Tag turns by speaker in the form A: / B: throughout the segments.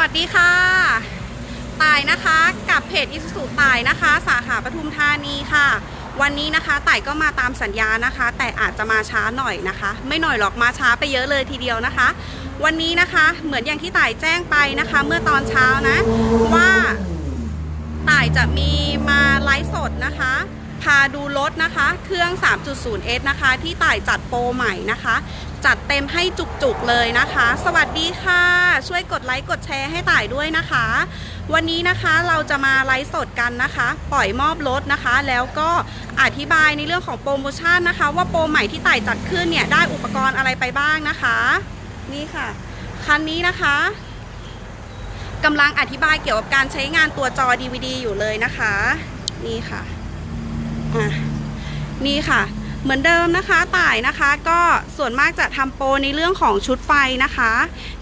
A: วัสดีค่ะ ตายนะคะกับเพจอิสุสุตายนะคะ สาขาปทุมธานีค่ะ วันนี้นะคะต่ายก็มาตามสัญญานะคะ แต่อาจจะมาช้าหน่อยนะคะ ไม่หน่อยหรอกมาช้าไปเยอะเลยทีเดียวนะคะ วันนี้นะคะเหมือนอย่างที่ต่ายแจ้งไปนะคะ เมื่อตอนเช้านะว่าต่ายจะมีมาไลฟ์สดนะคะ พาดูรถนะคะ เครื่อง 3.0S นะคะ ที่ต่ายจัดโปรใหม่นะคะ จัดเต็มให้จุกๆเลยนะคะ สวัสดีค่ะ ช่วยกดไลค์กดแชร์ให้ต่ายด้วยนะคะ วันนี้นะคะเราจะมาไลฟ์สดกันนะคะ ปล่อยมอบรถนะคะ แล้วก็อธิบายในเรื่องของโปรโมชั่นนะคะ ว่าโปรใหม่ที่ต่ายจัดขึ้นเนี่ยได้อุปกรณ์อะไรไปบ้างนะคะ นี่ค่ะ คันนี้นะคะกำลังอธิบายเกี่ยวกับการใช้งานตัวจอ DVD อยู่เลยนะคะ นี่ค่ะ นี่ค่ะ เหมือนเดิมนะคะต่ายนะคะ ก็ส่วนมากจะทำโปรในเรื่องของชุดไฟนะคะ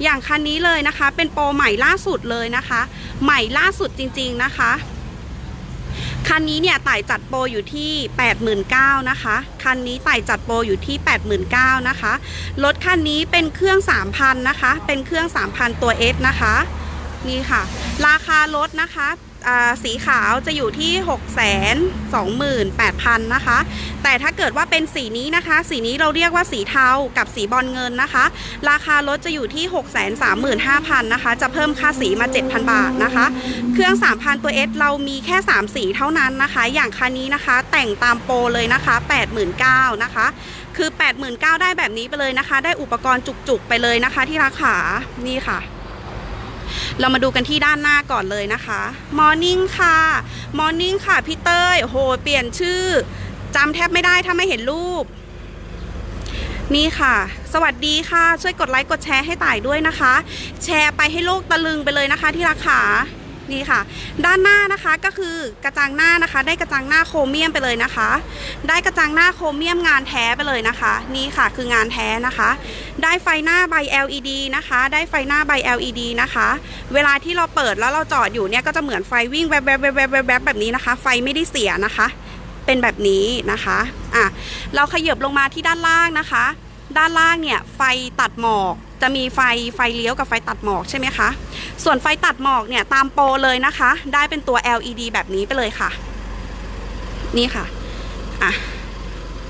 A: อย่างคันนี้เลยนะคะ เป็นโปรใหม่ล่าสุดเลยนะคะ ใหม่ล่าสุดจริง ๆนะคะ คันนี้เนี่ยต่ายจัดโปรอยู่ที่ 89,000นะคะ คันนี้ต่ายจัดโปรอยู่ที่ 89,000นะคะ รถคันนี้เป็นเครื่อง 3,000นะคะ เป็นเครื่อง 3,000 ตัว S นะคะ นี่ค่ะ ราคารถนะคะ สีขาวจะอยู่ที่ 6 2 8 0 0 0 นะคะ แต่ถ้าเกิดว่าเป็นสีนี้นะคะ สีนี้เราเรียกว่าสีเทากับสีบอลเงินนะคะ ราคารถจะอยู่ที่ 6 3 5 0 0 0 นะคะ จะเพิ่มค่าสีมา 7,000 บาทนะคะ เครื่อง 3,000 ตัว S เรามีแค่ 3 สีเท่านั้นนะคะ อย่างคันนี้นะคะ แต่งตามโปรเลยนะคะ 89,000นะคะ คือ 89,000ได้แบบนี้ไปเลยนะคะ ได้อุปกรณ์จุกๆไปเลยนะคะที่ราคานี่ค่ะ เรามาดูกันที่ด้านหน้าก่อนเลยนะคะมอร์นิ่งค่ะมอร์นิ่งค่ะพี่เต้ยโอ้โหเปลี่ยนชื่อจำแทบไม่ได้ถ้าไม่เห็นรูป นี่ค่ะ สวัสดีค่ะ ช่วยกดไลค์กดแชร์ให้ต่ายด้วยนะคะ แชร์ไปให้โลกตะลึงไปเลยนะคะที่ราคา นี่ค่ะ ด้านหน้านะคะก็คือกระจังหน้านะคะ ได้กระจังหน้าโครเมียมไปเลยนะคะ ได้กระจังหน้าโครเมียมงานแท้ไปเลยนะคะ นี่ค่ะคืองานแท้นะคะ ได้ไฟหน้าใบ LED นะคะ ได้ไฟหน้าใบ LED นะคะ เวลาที่เราเปิดแล้วเราจอดอยู่เนี่ยก็จะเหมือนไฟวิ่งแวบๆๆๆๆแบบนี้นะคะ ไฟไม่ได้เสียนะคะ เป็นแบบนี้นะคะอะเราขยับลงมาที่ด้านล่างนะคะ ด้านล่างเนี่ยไฟตัดหมอกจะมีไฟไฟเลี้ยวกับไฟตัดหมอกใช่ไหมคะ ส่วนไฟตัดหมอกเนี่ยตามโปรเลยนะคะ ได้เป็นตัว LED แบบนี้ไปเลยค่ะ นี่ค่ะ อะ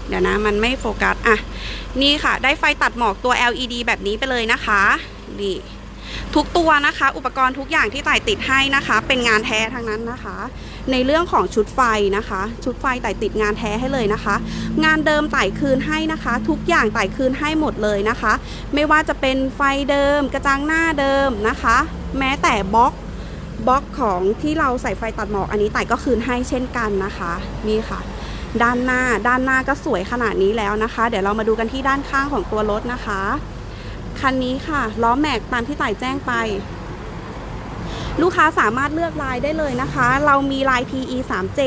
A: เดี๋ยวนะมันไม่โฟกัส อะ นี่ค่ะ ได้ไฟตัดหมอกตัว LED แบบนี้ไปเลยนะคะ นี่ ทุกตัวนะคะ อุปกรณ์ทุกอย่างที่ไต่ติดให้นะคะ เป็นงานแท้ทั้งนั้นนะคะ ในเรื่องของชุดไฟนะคะ ชุดไฟไต่ติดงานแท้ให้เลยนะคะ งานเดิมไต่คืนให้นะคะ ทุกอย่างไต่คืนให้หมดเลยนะคะ ไม่ว่าจะเป็นไฟเดิม กระจังหน้าเดิมนะคะ แม้แต่บล็อกบล็อกของที่เราใส่ไฟตัดหมอกอันนี้ไต่ก็คืนให้เช่นกันนะคะนี่ค่ะ ด้านหน้าด้านหน้าก็สวยขนาดนี้แล้วนะคะ เดี๋ยวเรามาดูกันที่ด้านข้างของตัวรถนะคะ คันนี้ค่ะล้อแม็กตามที่ต่ายแจ้งไป ลูกค้าสามารถเลือกลายได้เลยนะคะ เรามีลาย PE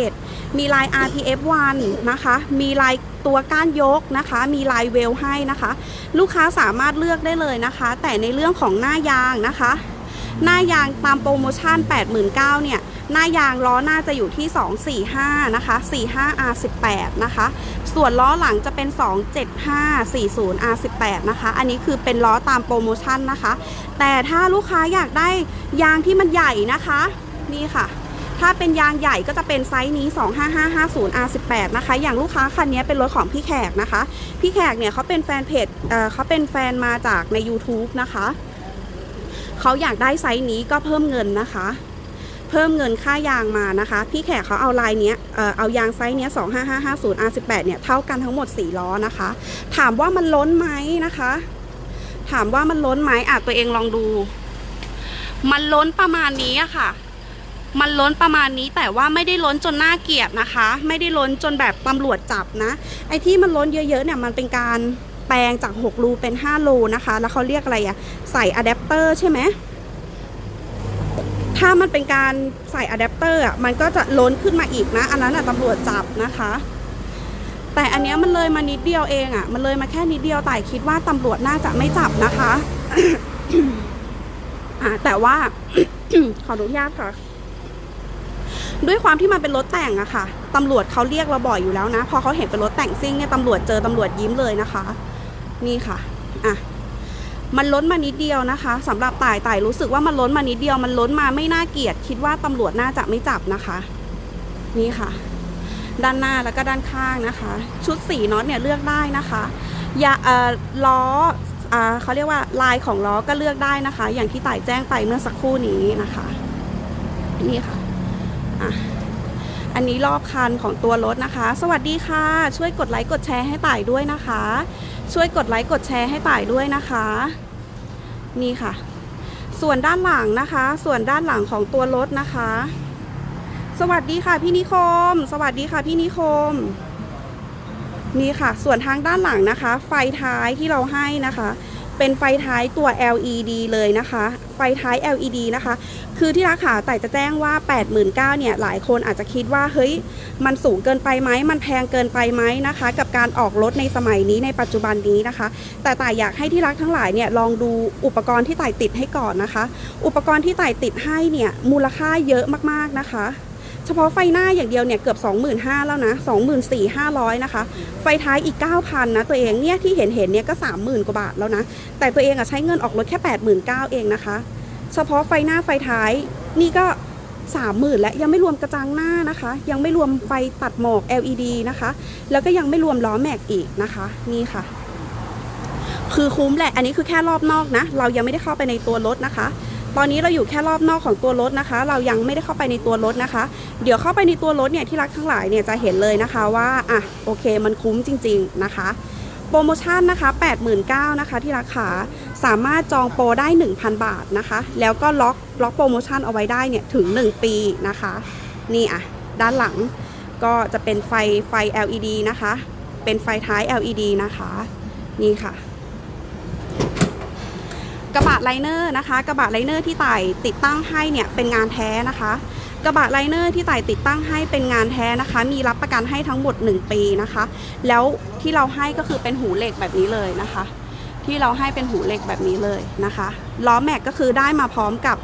A: 37มีลาย RPF 1นะคะ มีลายตัวก้านยกนะคะ มีลายเวลให้นะคะ ลูกค้าสามารถเลือกได้เลยนะคะ แต่ในเรื่องของหน้ายางนะคะ หน้ายางตามโปรโมชั่น 89,000เนี่ย หน้ายางล้อหน้าจะอยู่ที่ 245 นะคะ 45 R18 นะคะ ส่วนล้อหลังจะเป็น 275 40 R18 นะคะ อันนี้คือเป็นล้อตามโปรโมชั่นนะคะ แต่ถ้าลูกค้าอยากได้ยางที่มันใหญ่นะคะ นี่ค่ะถ้าเป็นยางใหญ่ก็จะเป็นไซส์นี้ 25550 R18 นะคะ อย่างลูกค้าคันนี้เป็นรถของพี่แขกนะคะ พี่แขกเนี่ยเขาเป็นแฟนเพจเเขาเป็นแฟนมาจากใน YouTube นะคะ เขาอยากได้ไซส์นี้ก็เพิ่มเงินนะคะ พิ่มเงินค่ายางมานะคะ พี่แขกเขาเอาลายเนี้ยเออเอายางไซส์เนี้ย25550 R18 เนี่ยเท่ากันทั้งหมด 4 ล้อนะคะ ถามว่ามันล้นไหมนะคะ ถามว่ามันล้นไหมอะตัวเองลองดู มันล้นประมาณนี้อะค่ะมันล้นประมาณนี้แต่ว่าไม่ได้ล้นจนน่าเกลียดนะคะ ไม่ได้ล้นจนแบบตำรวจจับนะ ไอ้ที่มันล้นเยอะๆเนี่ยมันเป็นการแปลงจาก 6 รูเป็น 5 รูนะคะ แล้วเขาเรียกอะไรอะใส่อะแดปเตอร์ใช่ไหม ถ้ามันเป็นการใส่อะแดปเตอร์อะมันก็จะล้นขึ้นมาอีกนะ อันนั้นอะตำรวจจับนะคะ แต่อันเนี้ยมันเลยมานิดเดียวเองอะ มันเลยมาแค่นิดเดียวแต่คิดว่าตำรวจน่าจะไม่จับนะคะอ่าแต่ว่าขออนุญาตค่ะ ด้วยความที่มันเป็นรถแต่งอะค่ะ ตำรวจเขาเรียกเราบ่อยอยู่แล้วนะ พอเขาเห็นเป็นรถแต่งซิ่งเนี่ยตำรวจเจอตำรวจยิ้มเลยนะคะ นี่ค่ะ อะ มันล้นมานิดเดียวนะคะสำหรับต่ายต่ายรู้สึกว่ามันล้นมานิดเดียวมันล้นมาไม่น่าเกลียด คิดว่าตำรวจน่าจะไม่จับนะคะ นี่ค่ะ ด้านหน้าแล้วก็ด้านข้างนะคะ ชุดสีน็อตเนี่ยเลือกได้นะคะอย่าเอ่อล้ออ่าเขาเรียกว่าลายของล้อก็เลือกได้นะคะ อย่างที่ต่ายแจ้งไปเมื่อสักครู่นี้นะคะ นี่ค่ะอะอันนี้รอบคันของตัวรถนะคะ สวัสดีค่ะ ช่วยกดไลค์กดแชร์ให้ต่ายด้วยนะคะ ช่วยกดไลค์กดแชร์ให้ต่ายด้วยนะคะ นี่ค่ะ ส่วนด้านหลังนะคะ ส่วนด้านหลังของตัวรถนะคะ สวัสดีค่ะพี่นิคม สวัสดีค่ะพี่นิคม นี่ค่ะ ส่วนทางด้านหลังนะคะ ไฟท้ายที่เราให้นะคะ เป็นไฟท้ายตัว LED เลยนะคะ ไฟท้าย LED นะคะ คือที่รักขาแต่จะแจ้งว่า 89,000เนี่ย หลายคนอาจจะคิดว่า เฮ้ย มันสูงเกินไปไหม มันแพงเกินไปไหมนะคะ กับการออกรถในสมัยนี้ในปัจจุบันนี้นะคะ แต่แต่อยากให้ที่รักทั้งหลายเนี่ย ลองดูอุปกรณ์ที่ต่ติดให้ก่อนนะคะ อุปกรณ์ที่ต่ติดให้เนี่ย มูลค่าเยอะมากๆนะคะ เฉพาะไฟหน้าอย่างเดียวเนี่ยเกือบ 25,000 แล้วนะ 24,500 นะคะ ไฟท้ายอีก 9,000 นะตัวเองเนี่ยที่เห็นเห็นเนี่ยก็ 30,000 กว่าบาทแล้วนะ แต่ตัวเองอะใช้เงินออกรถแค่ 89,000 เองนะคะ เฉพาะไฟหน้าไฟท้ายนี่ก็ 30,000 และยังไม่รวมกระจังหน้านะคะ ยังไม่รวมไฟตัดหมอก LED นะคะ แล้วก็ยังไม่รวมล้อแม็กอีกนะคะ นี่ค่ะ คือคุ้มแหละ อันนี้คือแค่รอบนอกนะ เรายังไม่ได้เข้าไปในตัวรถนะคะ ตอนนี้เราอยู่แค่รอบนอกของตัวรถนะคะ เรายังไม่ได้เข้าไปในตัวรถนะคะ เดี๋ยวเข้าไปในตัวรถเนี่ยที่รักทั้งหลายเนี่ยจะเห็นเลยนะคะว่าอะโอเคมันคุ้มจริง ๆนะคะโปรโมชั่นนะคะ89,000นะคะที่ราคาสามารถจองโปรได้ 1,000 บาทนะคะ แล้วก็ล็อกล็อกโปรโมชั่นเอาไว้ได้เนี่ยถึง 1 ปีนะคะ นี่อะ ด้านหลังก็จะเป็นไฟไฟ LED นะคะ เป็นไฟท้าย LED นะคะ นี่ค่ะ กระบะไลเนอร์นะคะ กระบะไลเนอร์ที่ไต่ติดตั้งให้เนี่ยเป็นงานแท้นะคะ กระบะไลเนอร์ที่ไต่ติดตั้งให้เป็นงานแท้นะคะ มีรับประกันให้ทั้งหมด 1 ปีนะคะ แล้วที่เราให้ก็คือเป็นหูเหล็กแบบนี้เลยนะคะ ที่เราให้เป็นหูเหล็กแบบนี้เลยนะคะล้อแม็กก็คือได้มาพร้อมกับ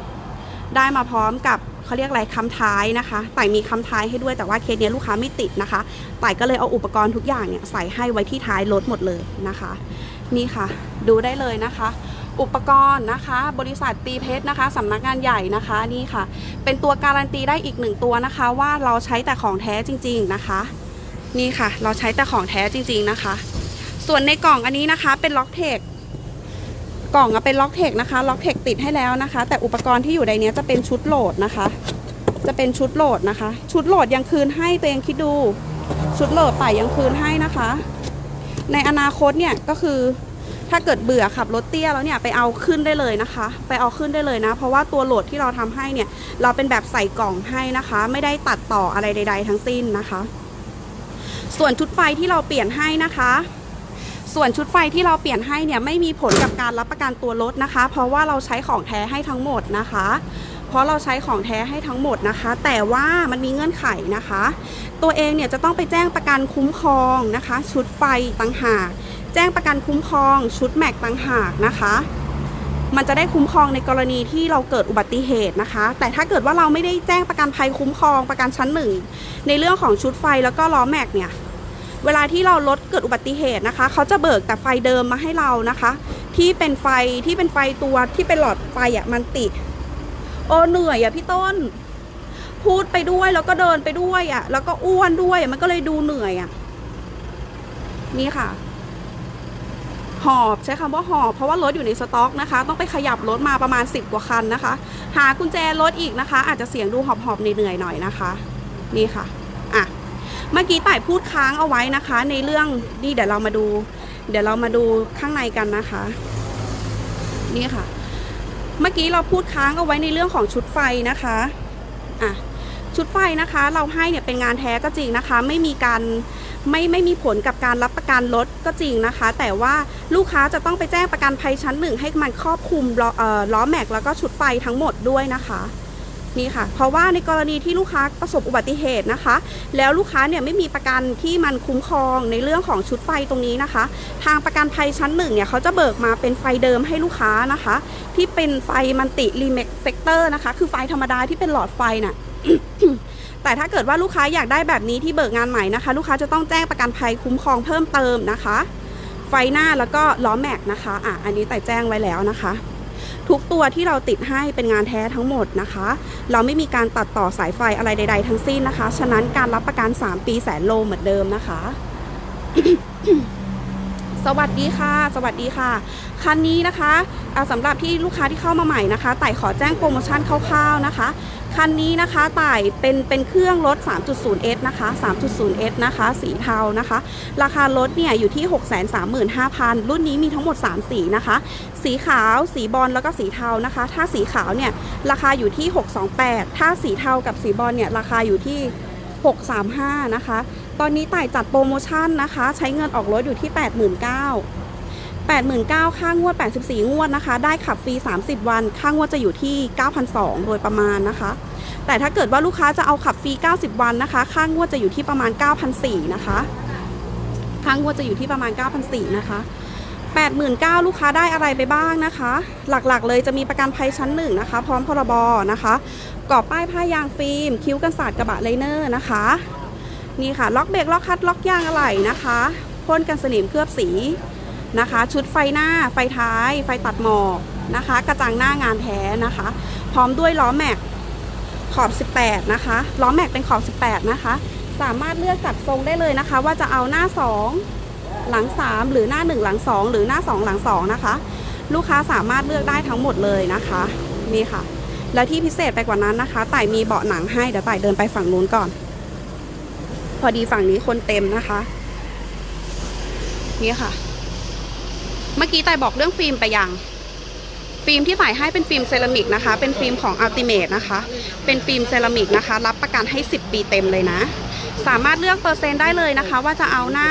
A: ได้มาพร้อมกับเขาเรียกอะไรคำท้ายนะคะต่มีคำท้ายให้ด้วยแต่ว่าเคสนี้ลูกค้าไม่ติดนะคะต่ก็เลยเอาอุปกรณ์ทุกอย่างเนี่ยใส่ให้ไว้ที่ท้ายรถหมดเลยนะคะ นี่ค่ะ ดูได้เลยนะคะ อุปกรณ์นะคะ บริษัทตีเพชรนะคะสำนักงานใหญ่นะคะนี่ค่ะ เป็นตัวการันตีได้อีกหนึ่งตัวนะคะ ว่าเราใช้แต่ของแท้จริง ๆนะคะ นี่ค่ะ เราใช้แต่ของแท้จริง ๆนะคะ ส่วนในกล่องอันนี้นะคะ เป็นล็อกเทคกล่องเป็นล็อกเทคนะคะล็อกเทคติดให้แล้วนะคะ แต่อุปกรณ์ที่อยู่ในนี้จะเป็นชุดโหลดนะคะ จะเป็นชุดโหลดนะคะ ชุดโหลดยังคืนให้ตัวเองคิดดู ชุดโหลดป่ายยังคืนให้นะคะ ในอนาคตเนี่ยก็คือ ถ้าเกิดเบื่อขับรถเตี้ยแล้วเนี่ยไปเอาขึ้นได้เลยนะคะ ไปเอาขึ้นได้เลยนะ เพราะว่าตัวโหลดที่เราทำให้เนี่ยเราเป็นแบบใส่กล่องให้นะคะ ไม่ได้ตัดต่ออะไรใด ๆ ทั้งสิ้นนะคะ ส่วนชุดไฟที่เราเปลี่ยนให้นะคะส่วนชุดไฟที่เราเปลี่ยนให้เนี่ยไม่มีผลกับการรับประกันตัวรถนะคะ เพราะว่าเราใช้ของแท้ให้ทั้งหมดนะคะ เพราะเราใช้ของแท้ให้ทั้งหมดนะคะ แต่ว่ามันมีเงื่อนไขนะคะ ตัวเองเนี่ยจะต้องไปแจ้งประกันคุ้มครองนะคะ ชุดไฟต่างหาก แจ้งประกันคุ้มครอง ชุดแม็กต่างหากนะคะมันจะได้คุ้มครองในกรณีที่เราเกิดอุบัติเหตุนะคะ แต่ถ้าเกิดว่าเราไม่ได้แจ้งประกันภัยคุ้มครองประกันชั้นหนึ่งในเรื่องของชุดไฟแล้วก็ล้อแม็กเนี่ย เวลาที่เรารถเกิดอุบัติเหตุนะคะ เขาจะเบิกแต่ไฟเดิมมาให้เรานะคะ ที่เป็นไฟที่เป็นไฟตัวที่เป็นหลอดไฟอะมันติด โอ้เหนื่อยอะพี่ต้น พูดไปด้วยแล้วก็เดินไปด้วยอะ แล้วก็อ้วนด้วยมันก็เลยดูเหนื่อยอะ นี่ค่ะ หอบใช้คำว่าหอบ เพราะว่ารถอยู่ในสต็อกนะคะ ต้องไปขยับรถมาประมาณ 10 กว่าคันนะคะ หากุญแจรถอีกนะคะ อาจจะเสียงดูหอบหอบเหนื่อยหน่อยนะคะ นี่ค่ะอะเมื่อกี้ต่ายพูดค้างเอาไว้นะคะ ในเรื่องนี่เดี๋ยวเรามาดู เดี๋ยวเรามาดูข้างในกันนะคะ นี่ค่ะ เมื่อกี้เราพูดค้างเอาไว้ในเรื่องของชุดไฟนะคะอะชุดไฟนะคะ เราให้เนี่ยเป็นงานแท้ก็จริงนะคะ ไม่มีการไม่ไม่มีผลกับการรับประกันรถก็จริงนะคะ แต่ว่าลูกค้าจะต้องไปแจ้งประกันภัยชั้นหนึ่งให้มันครอบคลุมล้อเอ่อล้อแม็กแล้วก็ชุดไฟทั้งหมดด้วยนะคะ นี่ค่ะ เพราะว่าในกรณีที่ลูกค้าประสบอุบัติเหตุนะคะ แล้วลูกค้าเนี่ยไม่มีประกันที่มันคุ้มครองในเรื่องของชุดไฟตรงนี้นะคะ ทางประกันภัยชั้นหนึ่งเนี่ยเขาจะเบิกมาเป็นไฟเดิมให้ลูกค้านะคะ ที่เป็นไฟมันติรีเมกเฟกเตอร์นะคะ คือไฟธรรมดาที่เป็นหลอดไฟน่ะแต่ถ้าเกิดว่าลูกค้าอยากได้แบบนี้ที่เบิกงานใหม่นะคะ ลูกค้าจะต้องแจ้งประกันภัยคุ้มครองเพิ่มเติมนะคะ ไฟไฟหน้าแล้วก็ล้อแม็กนะคะอะอันนี้แต่แจ้งไว้แล้วนะคะ ทุกตัวที่เราติดให้เป็นงานแท้ทั้งหมดนะคะ เราไม่มีการตัดต่อสายไฟอะไรใด ๆ ทั้งสิ้นนะคะ ฉะนั้นการรับประกัน 3 ปีแสนโลเหมือนเดิมนะคะ สวัสดีค่ะ สวัสดีค่ะ คันนี้นะคะอ่าสำหรับที่ลูกค้าที่เข้ามาใหม่นะคะไต่ขอแจ้งโปรโมชั่นคร่าวๆนะคะ คันนี้นะคะไต่เป็นเป็นเครื่องรถ 3.0S นะคะ 3.0S นะคะ สีเทานะคะ ราคารถเนี่ยอยู่ที่ 635,000 รุ่นนี้มีทั้งหมด 3 สีนะคะ สีขาว สีบอลแล้วก็สีเทานะคะ ถ้าสีขาวเนี่ยราคาอยู่ที่ 628 ถ้าสีเทากับสีบอลเนี่ยราคาอยู่ที่ 635 นะคะ ตอนนี้ต่ายจัดโปรโมชั่นนะคะ ใช้เงินออกรถอยู่ที่ 89,000 89,000 ค่างวด 84 งวดนะคะ ได้ขับฟรี 30 วัน ค่างวดจะอยู่ที่ 9,200 โดยประมาณนะคะ แต่ถ้าเกิดว่าลูกค้าจะเอาขับฟรี 90 วันนะคะ ค่างวดจะอยู่ที่ประมาณ 9,400 นะคะ ค่างวดจะอยู่ที่ประมาณ 9,400 นะคะ 89,000 ลูกค้าได้อะไรไปบ้างนะคะ หลักๆ เลยจะมีประกันภัยชั้นหนึ่งนะคะ พร้อมพรบนะคะ กรอบป้ายผ้ายางฟิล์ม คิ้วกันศาสตร์กระบะไลเนอร์นะคะ นี่ค่ะ ล็อกเบรกล็อกคัดล็อกยางอะไหล่นะคะพ่นกันสนิมเคลือบสีนะคะ ชุดไฟหน้า ไฟท้าย ไฟตัดหมอกนะคะ กระจังหน้างานแท้นะคะ พร้อมด้วยล้อแม็กขอบ 18 นะคะ ล้อแม็กเป็นขอบ 18 นะคะ สามารถเลือกจัดทรงได้เลยนะคะ ว่าจะเอาหน้า 2 หลัง 3 หรือหน้า 1 หลัง 2 หรือหน้า 2 หลัง 2 นะคะ ลูกค้าสามารถเลือกได้ทั้งหมดเลยนะคะนี่ค่ะ แล้วที่พิเศษไปกว่านั้นนะคะ ต่ายมีเบาะหนังให้ เดี๋ยวต่ายเดินไปฝั่งนู้นก่อน พอดีฝั่งนี้คนเต็มนะคะ นี่ค่ะ เมื่อกี้ต่บอกเรื่องฟิล์มไปยัง ฟิล์มที่ต่ายให้เป็นฟิล์มเซรามิกนะคะ เป็นฟิล์มของ Ultimate นะคะ เป็นฟิล์มเซรามิกนะคะ รับประกันให้ 10 ปีเต็มเลยนะ สามารถเลือกเปอร์เซ็นต์ได้เลยนะคะ ว่าจะเอาหน้า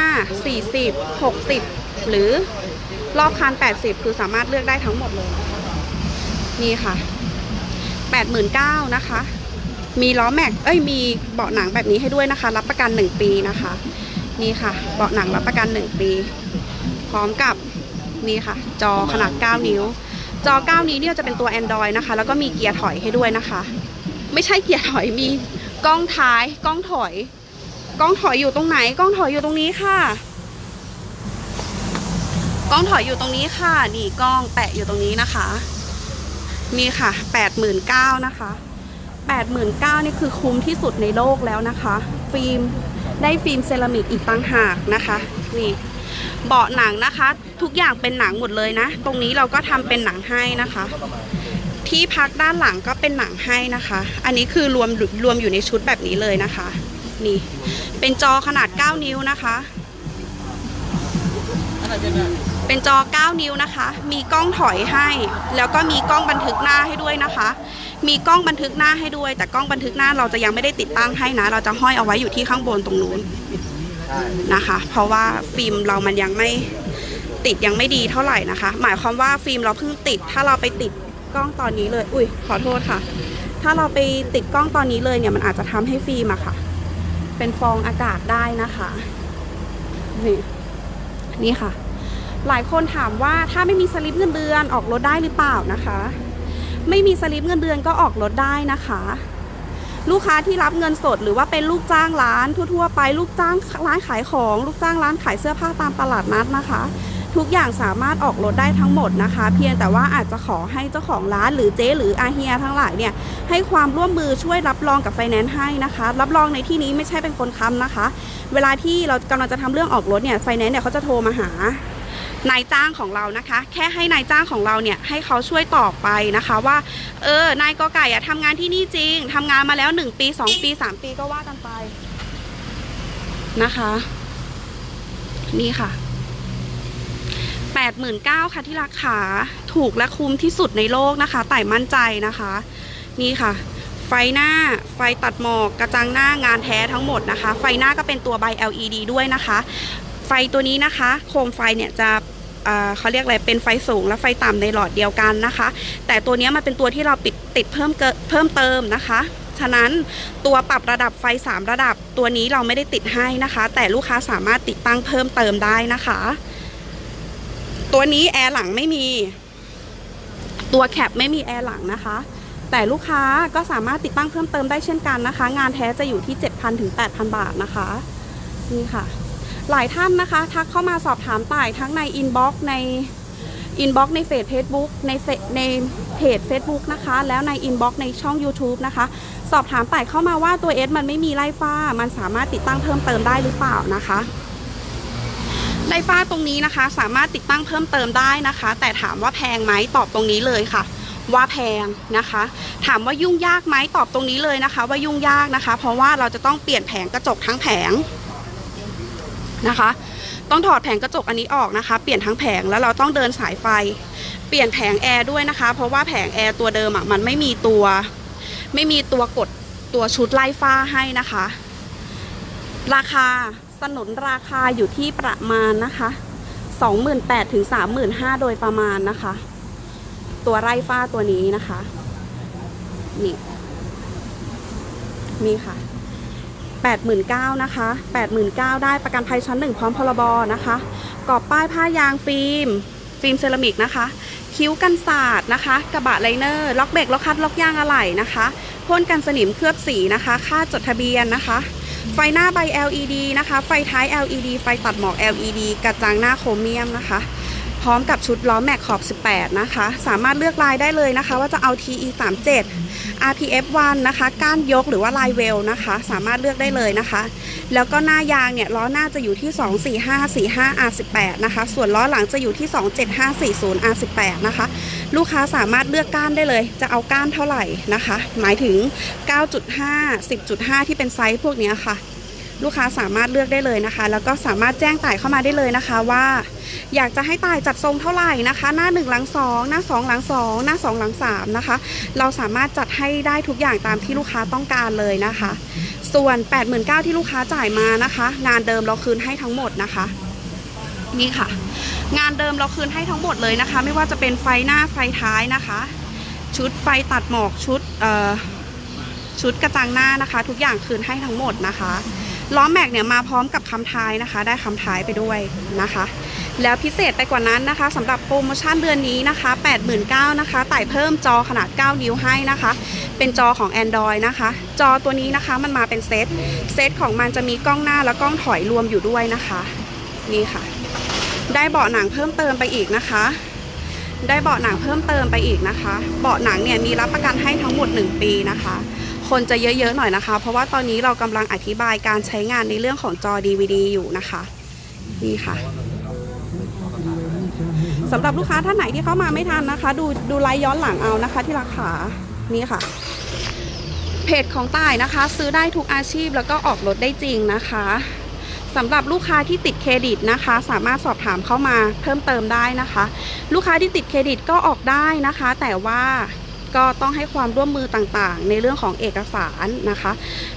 A: 40 60 หรือรอบคัน 80 คือสามารถเลือกได้ทั้งหมดเลยนะคะนี่ค่ะ 89,000นะคะ มีล้อแม็ก เอ้ย มีเบาะหนังแบบนี้ให้ด้วยนะคะ รับประกัน 1 ปีนะคะ นี่ค่ะ เบาะหนังรับประกัน 1 ปี พร้อมกับนี่ค่ะ จอขนาด 9 นิ้ว จอ 9 นิ้วเนี่ยจะเป็นตัว Android นะคะ แล้วก็มีเกียร์ถอยให้ด้วยนะคะ ไม่ใช่เกียร์ถอย มีกล้องท้าย กล้องถอย กล้องถอยอยู่ตรงไหน กล้องถอยอยู่ตรงนี้ค่ะ กล้องถอยอยู่ตรงนี้ค่ะ นี่กล้องแปะอยู่ตรงนี้นะคะ นี่ค่ะ 89,000นะคะ 89,000นี่คือคุ้มที่สุดในโลกแล้วนะคะ ฟิล์มได้ฟิล์มเซรามิกอีกต่างหากนะคะนี่เบาะหนังนะคะ ทุกอย่างเป็นหนังหมดเลยนะ ตรงนี้เราก็ทำเป็นหนังให้นะคะ ที่พักด้านหลังก็เป็นหนังให้นะคะ อันนี้คือรวมรวมอยู่ในชุดแบบนี้เลยนะคะ นี่ เป็นจอขนาด 9 นิ้วนะคะ เป็นจอ 9 นิ้วนะคะ มีกล้องถอยให้ แล้วก็มีกล้องบันทึกหน้าให้ด้วยนะคะ มีกล้องบันทึกหน้าให้ด้วย แต่กล้องบันทึกหน้าเราจะยังไม่ได้ติดตั้งให้นะ เราจะห้อยเอาไว้อยู่ที่ข้างบนตรงนู้นนะคะ เพราะว่าฟิล์มเรามันยังไม่ติดยังไม่ดีเท่าไหร่นะคะ หมายความว่าฟิล์มเราเพิ่งติด ถ้าเราไปติดกล้องตอนนี้เลย อุ้ยขอโทษค่ะ ถ้าเราไปติดกล้องตอนนี้เลยเนี่ยมันอาจจะทำให้ฟิล์มอะค่ะ เป็นฟองอากาศได้นะคะนี่นี่ค่ะ หลายคนถามว่าถ้าไม่มีสลิปเงินเดือนออกรถได้หรือเปล่านะคะ ไม่มีสลิปเงินเดือนก็ออกรถได้นะคะ ลูกค้าที่รับเงินสดหรือว่าเป็นลูกจ้างร้านทั่วๆ ไปลูกจ้างร้านขายของ ลูกจ้างร้านขายเสื้อผ้าตามตลาดนัดนะคะ ทุกอย่างสามารถออกรถได้ทั้งหมดนะคะ เพียงแต่ว่าอาจจะขอให้เจ้าของร้านหรือเจ๊หรืออาเฮียทั้งหลายเนี่ยให้ความร่วมมือช่วยรับรองกับไฟแนนซ์ให้นะคะ รับรองในที่นี้ไม่ใช่เป็นคนค้ำนะคะ เวลาที่เรากำลังจะทำเรื่องออกรถเนี่ยไฟแนนซ์เนี่ยเขาจะโทรมาหา นายจ้างของเรานะคะ แค่ให้นายจ้างของเราเนี่ยให้เขาช่วยตอบไปนะคะว่า เออนายกอไก่อะทำงานที่นี่จริงทำงานมาแล้วหนึ่งปีสองปีสามปีก็ว่ากันไปนะคะ นี่ค่ะแปดหมื่นเก้าค่ะที่ราคาถูกและคุ้มที่สุดในโลกนะคะไต่มั่นใจนะคะ นี่ค่ะ ไฟหน้าไฟตัดหมอกกระจังหน้างานแท้ทั้งหมดนะคะ ไฟหน้าก็เป็นตัวใบ LED ด้วยนะคะ ฟตัวนี้นะคะ โคมไฟเนี่ยจะเขาเรียกอะไร เป็นไฟสูงและไฟต่ำในหลอดเดียวกันนะคะ แต่ตัวนี้มันเป็นตัวที่เราปิดติดเพิ่มเกิเพิ่มเติมนะคะ ฉะนั้นตัวปรับระดับไฟ 3 ระดับ ตัวนี้เราไม่ได้ติดให้นะคะ แต่ลูกค้าสามารถติดตั้งเพิ่มเติมได้นะคะ ตัวนี้แอร์หลังไม่มี ตัวแคปไม่มีแอร์หลังนะคะแต่ลูกค้าก็สามารถติดตั้งเพิ่มเติมได้เช่นกันนะคะ งานแท้จะอยู่ที่ 7,000ถึง8,000 บาทนะคะ นี่ค่ะ หลายท่านนะคะ ทักเข้ามาสอบถามต่ายทั้งในอินบ็อกซ์ในอินบ็อกซ์ในเฟซเฟซบุ๊กในเฟในเพจ Facebook นะคะ แล้วในอินบ็อกซ์ในช่อง YouTube นะคะ สอบถามต่ายเข้ามาว่าตัว S มันไม่มีไล่ฟ้า มันสามารถติดตั้งเพิ่มเติมได้หรือเปล่านะคะไล่ฟ้าตรงนี้นะคะ สามารถติดตั้งเพิ่มเติมได้นะคะ แต่ถามว่าแพงไหมตอบตรงนี้เลยค่ะว่าแพงนะคะ ถามว่ายุ่งยากไหมตอบตรงนี้เลยนะคะ ว่ายุ่งยากนะคะ เพราะว่าเราจะต้องเปลี่ยนแผงกระจกทั้งแผง นะคะ ต้องถอดแผงกระจกอันนี้ออกนะคะ เปลี่ยนทั้งแผงแล้วเราต้องเดินสายไฟ เปลี่ยนแผงแอร์ด้วยนะคะ เพราะว่าแผงแอร์ตัวเดิมอะมันไม่มีตัว ไม่มีตัวกดตัวชุดไล่ฟ้าให้นะคะ ราคาสนนราคาอยู่ที่ประมาณนะคะ 28,000ถึง35,000 โดยประมาณนะคะ ตัวไร่ฟ้าตัวนี้นะคะ นี่ นี่ค่ะ 89,000นะคะ89,000ได้ประกันภัยชั้นหนึ่งพร้อมพรบนะคะกรอบป้ายผ้ายางฟิล์ม ฟิล์มเซรามิกนะคะ คิ้วกันศาสตร์นะคะ กระบะไลเนอร์ ล็อกเบรกล็อกคัดล็อกยางอะไหล่นะคะพ่นกันสนิมเคลือบสีนะคะ ค่าจดทะเบียนนะคะ ไฟหน้าใบ LED นะคะ ไฟท้าย LED ไฟตัดหมอก LED กระจังหน้าโครเมียมนะคะพร้อมกับชุดล้อแม็กขอบ 18 นะคะ สามารถเลือกลายได้เลยนะคะ ว่าจะเอา TE 37 RPF 1นะคะ ก้านยกหรือว่าลายเวลนะคะ สามารถเลือกได้เลยนะคะ แล้วก็หน้ายางเนี่ยล้อหน้าจะอยู่ที่ 24545 R18 นะคะ ส่วนล้อหลังจะอยู่ที่ 27540 R18 นะคะ ลูกค้าสามารถเลือกก้านได้เลย จะเอาก้านเท่าไหร่นะคะ หมายถึง 9.5 10.5 ที่เป็นไซส์พวกนี้ค่ะ ลูกค้าสามารถเลือกได้เลยนะคะ แล้วก็สามารถแจ้งต่ายเข้ามาได้เลยนะคะว่า อยากจะให้ต่ายจัดทรงเท่าไหร่นะคะ หน้า 1 หลัง 2 หน้า 2 หลัง 2 หน้า 2 หลัง 3 นะคะ เราสามารถจัดให้ได้ทุกอย่างตามที่ลูกค้าต้องการเลยนะคะ ส่วน 89,000ที่ลูกค้าจ่ายมานะคะ งานเดิมเราคืนให้ทั้งหมดนะคะนี่ค่ะ งานเดิมเราคืนให้ทั้งหมดเลยนะคะ ไม่ว่าจะเป็นไฟหน้าไฟท้ายนะคะ ชุดไฟตัดหมอกชุดเอ่อชุดกระจังหน้านะคะ ทุกอย่างคืนให้ทั้งหมดนะคะ ล้อแม็กเนี่ยมาพร้อมกับคำท้ายนะคะ ได้คำท้ายไปด้วยนะคะ แล้วพิเศษไปกว่านั้นนะคะสำหรับโปรโมชั่นเดือนนี้นะคะ 89,000นะคะไต่เพิ่มจอขนาด 9 นิ้วให้นะคะ เป็นจอของ Android นะคะ จอตัวนี้นะคะมันมาเป็นเซต เซตของมันจะมีกล้องหน้าและกล้องถอยรวมอยู่ด้วยนะคะ นี่ค่ะ ได้เบาะหนังเพิ่มเติมไปอีกนะคะได้เบาะหนังเพิ่มเติมไปอีกนะคะ เบาะหนังเนี่ยมีรับประกันให้ทั้งหมด 1 ปีนะคะ คนจะเยอะๆหน่อยนะคะ เพราะว่าตอนนี้เรากำลังอธิบายการใช้งานในเรื่องของจอ DVD อยู่นะคะนี่ค่ะสำหรับลูกค้าท่านไหนที่เข้ามาไม่ทันนะคะ ดูดูไลฟ์ย้อนหลังเอานะคะ ที่ราคานี่ค่ะ เพจของต่ายนะคะ ซื้อได้ทุกอาชีพแล้วก็ออกรถได้จริงนะคะสำหรับลูกค้าที่ติดเครดิตนะคะ สามารถสอบถามเข้ามาเพิ่มเติมได้นะคะ ลูกค้าที่ติดเครดิตก็ออกได้นะคะ แต่ว่า ก็ต้องให้ความร่วมมือต่างๆ ในเรื่องของเอกสารนะคะ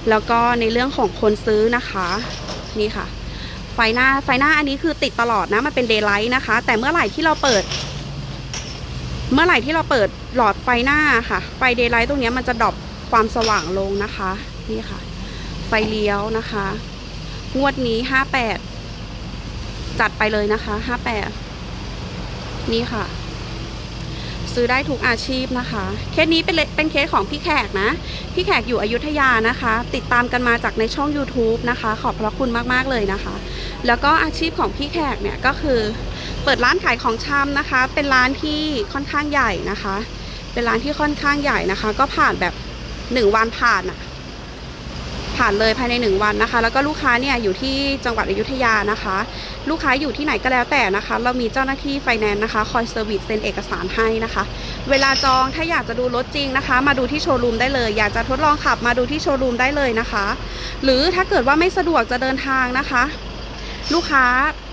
A: แล้วก็ในเรื่องของคนซื้อนะคะนี่ค่ะ ไฟหน้าไฟหน้าอันนี้คือติดตลอดนะมันเป็นเดย์ไลท์นะคะ แต่เมื่อไหร่ที่เราเปิด เมื่อไหร่ที่เราเปิดหลอดไฟหน้าค่ะ ไฟเดย์ไลท์ตรงนี้มันจะดรอปความสว่างลงนะคะนี่ค่ะ ไฟเลี้ยวนะคะ งวดนี้ห้าแปดจัดไปเลยนะคะห้าแปดนี่ค่ะ ซื้อได้ทุกอาชีพนะคะ เคสนี้เป็นเป็นเคสของพี่แขกนะ พี่แขกอยู่อยุธยานะคะ ติดตามกันมาจากในช่อง YouTube นะคะ ขอบพระคุณมากๆเลยนะคะ แล้วก็อาชีพของพี่แขกเนี่ยก็คือ เปิดร้านขายของชำนะคะ เป็นร้านที่ค่อนข้างใหญ่นะคะ เป็นร้านที่ค่อนข้างใหญ่นะคะ ก็ผ่านแบบหนึ่งวันผ่านอะ ผ่านเลยภายในหนึ่งวันนะคะ แล้วก็ลูกค้าเนี่ยอยู่ที่จังหวัดอยุธยานะคะ ลูกค้าอยู่ที่ไหนก็แล้วแต่นะคะ เรามีเจ้าหน้าที่ไฟแนนซ์นะคะ คอยเซอร์วิสเซ็นเอกสารให้นะคะ เวลาจองถ้าอยากจะดูรถจริงนะคะ มาดูที่โชว์รูมได้เลย อยากจะทดลองขับมาดูที่โชว์รูมได้เลยนะคะ หรือถ้าเกิดว่าไม่สะดวกจะเดินทางนะคะ ลูกค้า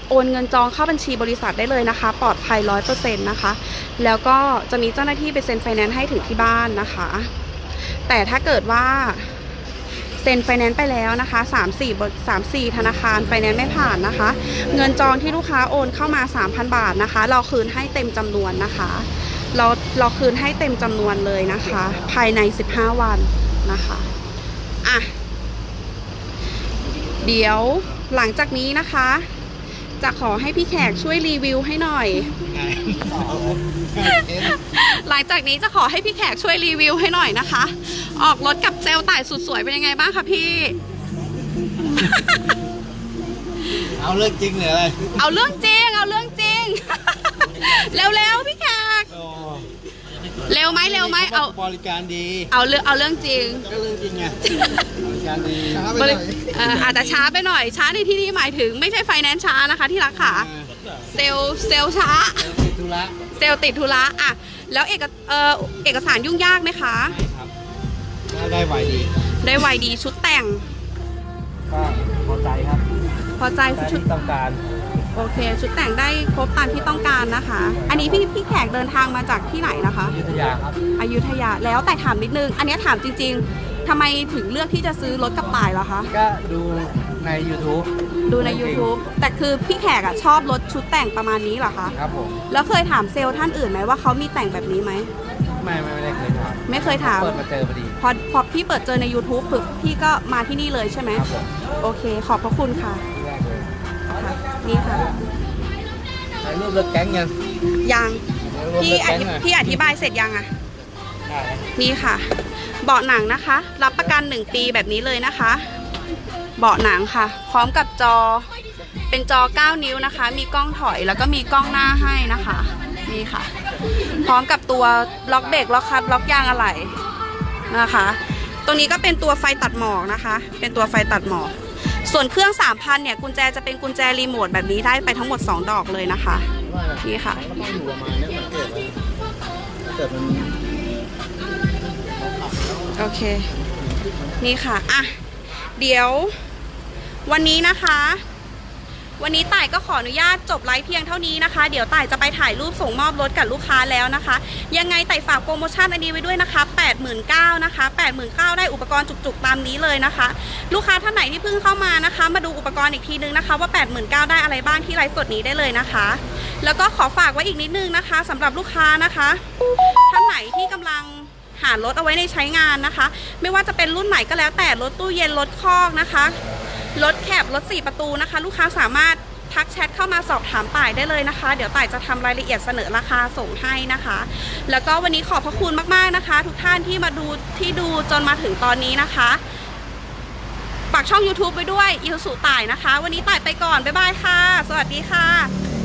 A: โอนเงินจองเข้าบัญชีบริษัทได้เลยนะคะ ปลอดภัยร้อยเปอร์เซ็นต์นะคะ แล้วก็จะมีเจ้าหน้าที่ไปเซ็นไฟแนนซ์ให้ถึงที่บ้านนะคะ แต่ถ้าเกิดว่า เซ็นไฟแนนซ์ไปแล้วนะคะ3 4บ3 4 ธนาคารไฟแนนซ์ไม่ผ่านนะคะ เงินจองที่ลูกค้าโอนเข้ามา 3,000 บาทนะคะ เราคืนให้เต็มจำนวนนะคะ เราเราคืนให้เต็มจำนวนเลยนะคะ ภายใน 15 วันนะคะอะเดี๋ยวหลังจากนี้นะคะ จะขอให้พี่แขกช่วยรีวิวให้หน่อย หลังจากนี้จะขอให้พี่แขกช่วยรีวิวให้หน่อยนะคะ ออกรถกับเซลล์ต่ายสุดสวยเป็นยังไงบ้างคะพี่
B: เอาเรื่องจริงหรืออะไร
A: เอาเรื่องจริง เอาเรื่องจริง เร็วๆพี่แขก
B: โอ้
A: เร็วไหมเร็วไหมเอา
B: บริการดี
A: เอาเรื่องเอาเรื่องจริง
B: ก็เรื่องจริงไงบริการดี
A: บริเอ่ออาจจะช้าไปหน่อยช้าในที่นี้หมายถึงไม่ใช่ไฟแนนซ์ช้านะคะที่รักค่ะเซลล์เซลล์ช้า
B: ติดธุระ
A: เซลล์ติดธุระอะแล้วเอกเอ่อเอกสารยุ่งยากไหมคะ
B: ใช่ครับถ้า ได้ไหวดี
A: ได้ไวดีชุดแต่ง
B: ก็พอใจครับ
A: พอใจ
B: ได้
A: ชุด
B: ที่ต้องการ
A: โอเค ชุดแต่งได้ครบตามที่ต้องการนะคะ อันนี้พี่พี่แขกเดินทางมาจากที่ไหนนะคะ
B: อยุธยาครับ
A: อยุธยาแล้วแต่ถามนิดนึง อันเนี้ยถามจริงๆทำไมถึงเลือกที่จะซื้อรถกับป่ายเหรอคะ
B: ก็ดูใน YouTube
A: ดูใน YouTube แต่คือพี่แขกอะชอบรถชุดแต่งประมาณนี้เหรอคะ
B: ครับผม
A: แล้วเคยถามเซลล์ท่านอื่นไหมว่าเขามีแต่งแบบนี้ไหม
B: ไม่ไม่ไม่ได้เคยถาม
A: ไม่เคยถาม
B: เปิดมาเจอพอดี
A: พอพอพี่เปิดเจอใน YouTube ปึ๊บพี่ก็มาที่นี่เลยใช่ไหม
B: ครับผม
A: โอเค ขอบพระคุณค่ะ
B: ที่แรกเลย
A: ค่ะนี่ค่ะ
B: ถ่ายรูปเลิกแก๊งยัง
A: ยัง
B: ถ่ายรูป
A: พี่
B: เลิก
A: อ
B: แก๊ง
A: ธิ
B: หน่อย
A: พี่อธิบายเสร็จยังอะ
B: ได้
A: นี่ค่ะ เบาะหนังนะคะ รับประกัน 1 ปีแบบนี้เลยนะคะ เบาะหนังค่ะ พร้อมกับจอเป็นจอ 9 นิ้วนะคะ มีกล้องถอยแล้วก็มีกล้องหน้าให้นะคะ นี่ค่ะ พร้อมกับตัวล็อกเบรกล็อกคลัตช์ล็อกยางอะไหล่นะคะ ตรงนี้ก็เป็นตัวไฟตัดหมอกนะคะ เป็นตัวไฟตัดหมอก ส่วนเครื่อง 3,000 เนี่ย กุญแจจะเป็นกุญแจรีโมทแบบนี้ได้ไปทั้งหมด 2 ดอกเลยนะคะ นี่ค่ะโอเค นี่ค่ะ อะ เดี๋ยววันนี้นะคะ วันนี้ต่ายก็ขออนุญาตจบไลฟ์เพียงเท่านี้นะคะ เดี๋ยวต่ายจะไปถ่ายรูปส่งมอบรถกับลูกค้าแล้วนะคะ ยังไงต่ายฝากโปรโมชั่นอันนี้ไว้ด้วยนะคะ 89,000นะคะ89,000ได้อุปกรณ์จุกๆตามนี้เลยนะคะ ลูกค้าท่านไหนที่เพิ่งเข้ามานะคะ มาดูอุปกรณ์อีกทีนึงนะคะ ว่า 89,000ได้อะไรบ้างที่ไลฟ์สดนี้ได้เลยนะคะ แล้วก็ขอฝากไว้อีกนิดนึงนะคะสำหรับลูกค้านะคะ ท่านไหนที่กำลังหารถเอาไว้ในใช้งานนะคะ ไม่ว่าจะเป็นรุ่นไหนก็แล้วแต่รถตู้เย็นรถคอกนะคะ รถแคบรถ4 ประตูนะคะ ลูกค้าสามารถทักแชทเข้ามาสอบถามต่ายได้เลยนะคะ เดี๋ยวต่ายจะทำรายละเอียดเสนอราคาส่งให้นะคะ แล้วก็วันนี้ขอบพระคุณมากๆนะคะ ทุกท่านที่มาดูที่ดูจนมาถึงตอนนี้นะคะฝากช่อง YouTube ไปด้วยอิวสุต่ายนะคะ วันนี้ต่ายไปก่อน บ๊ายบายค่ะ สวัสดีค่ะ